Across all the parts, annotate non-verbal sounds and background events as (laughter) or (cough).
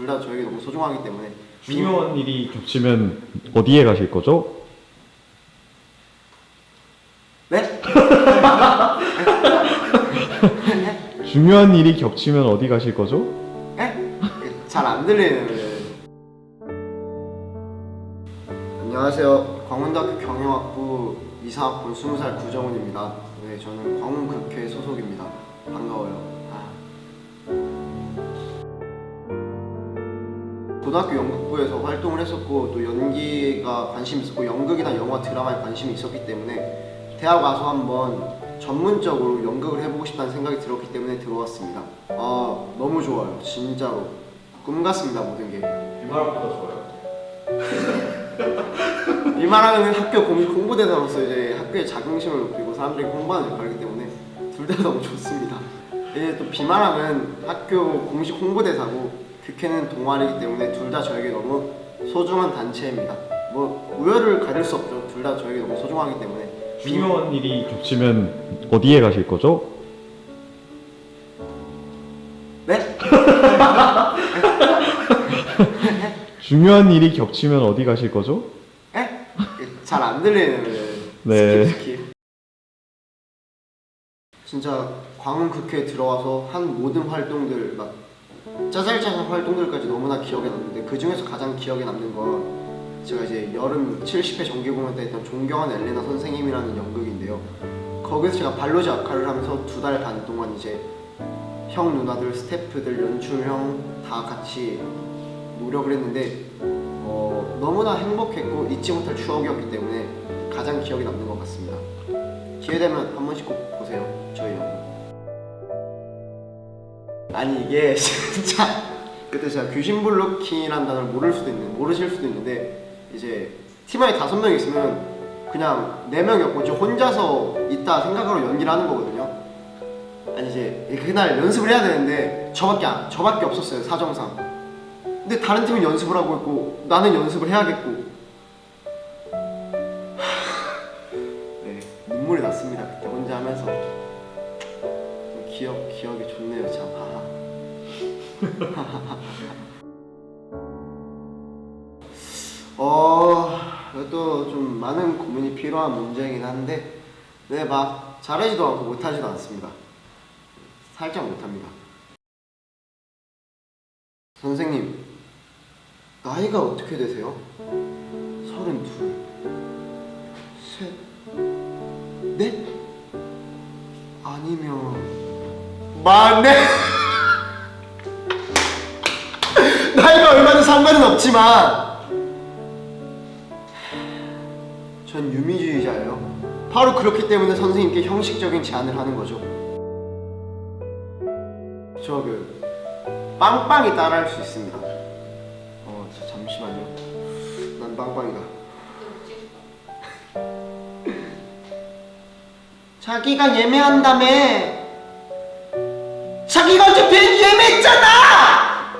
둘 다 저에게 너무 소중하기 때문에 중요한 일이 겹치면 어디에 가실 거죠? 네? (laughs) 중요한 일이 겹치면 어디 가실 거죠? 네? 잘 안 들리는 안녕하세요 광운대학교 경영학부 이사학번 20살 구정훈입니다 네 저는 광운극회 소속입니다 반가워요 고등학교 연극부에서 활동을 했었고 또 연기가 관심 있었고 연극이나 영화 드라마에 관심이 있었기 때문에 대학 와서 한번 전문적으로 연극을 해보고 싶다는 생각이 들었기 때문에 들어왔습니다 아 너무 좋아요 진짜로 꿈 같습니다 모든 게 비마랑보다 좋아요. (laughs) 이 말하면 학교 홍보대사로서 이제 학교의 자긍심을 높이고 사람들에게 홍보하는 역할이기 때문에 둘 다 (laughs) 너무 좋습니다. 이제 또 비만함은 학교 공식 홍보대사고 극회는 동아리이기 때문에 둘 다 저에게 너무 소중한 단체입니다. 뭐 우열을 가릴 수 없죠. 둘 다 저에게 너무 소중하기 때문에 중요한 일이 겹치면 어디에 가실 거죠? 네? (laughs) 중요한 일이 겹치면 어디 가실 거죠? 에? 잘 안 들리는 네. 스킵 스킵. 진짜 광운 극회에 들어와서 한 모든 활동들 막 짜잘짜잘 활동들까지 너무나 기억에 남는데 그 중에서 가장 기억에 남는 건 제가 이제 여름 70회 정기 공연 때 했던 존경한 엘레나 선생님이라는 연극인데요. 거기서 제가 발로지 역할을 하면서 두 달 반 동안 이제 형 누나들 스태프들 연출형 다 같이 노력을 했는데 어, 너무나 행복했고 잊지 못할 추억이었기 때문에 가장 기억에 남는 것 같습니다. 기회 되면 한 번씩 꼭 보세요. 저희 연극. 아니 이게 (laughs) 진짜 그때 제가 귀신블루킹이라는 단어를 모를 수도 있는 모르실 수도 있는데 이제 팀 안에 다섯 명 있으면 그냥 네 명이었고 저 혼자서 있다 생각으로 연기를 하는 거거든요. 아니 이제 그날 연습을 해야 되는데 저밖에 안, 저밖에 없었어요 사정상. 근데 다른 팀은 연습을 하고 있고 나는 연습을 해야겠고 네 눈물이 났습니다 기억 기억이 좋네요 참. 하하 (laughs) 어 이것도 좀 많은 고민이 필요한 문제이긴 한데 네막 잘하지도 않고 못하지도 않습니다. 살짝 못합니다. 선생님 나이가 어떻게 되세요? 서른 둘, 만네? (laughs) 나이가 얼마든 상관은 없지만 전 유미주의자예요. 바로 그렇기 때문에 선생님께 형식적인 제안을 하는 거죠. 저 그 빵빵이 따라할 수 있습니다. 어, 저 잠시만요. 난 빵빵이다. (laughs) 자기가 예매한다며. 예매했잖아.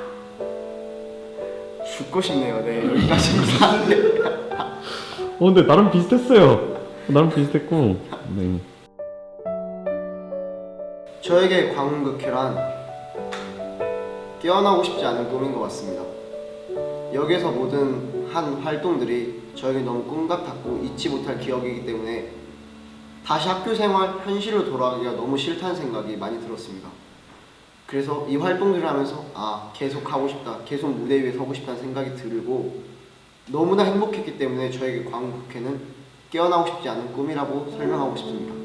죽고 싶네요. 네 여기까지입니다. 네. (laughs) 어 근데 나름 비슷했어요. 나름 비슷했고. 네. 저에게 광운극회란 깨어나고 싶지 않은 꿈인 것 같습니다. 여기서 모든 한 활동들이 저에게 너무 꿈 같았고 잊지 못할 기억이기 때문에 다시 학교 생활 현실로 돌아가기가 너무 싫다는 생각이 많이 들었습니다. 그래서 이 활동들을 하면서 아 계속 하고 싶다, 계속 무대 위에 서고 싶다는 생각이 들고 너무나 행복했기 때문에 저에게 광운극회는 깨어나고 싶지 않은 꿈이라고 설명하고 싶습니다.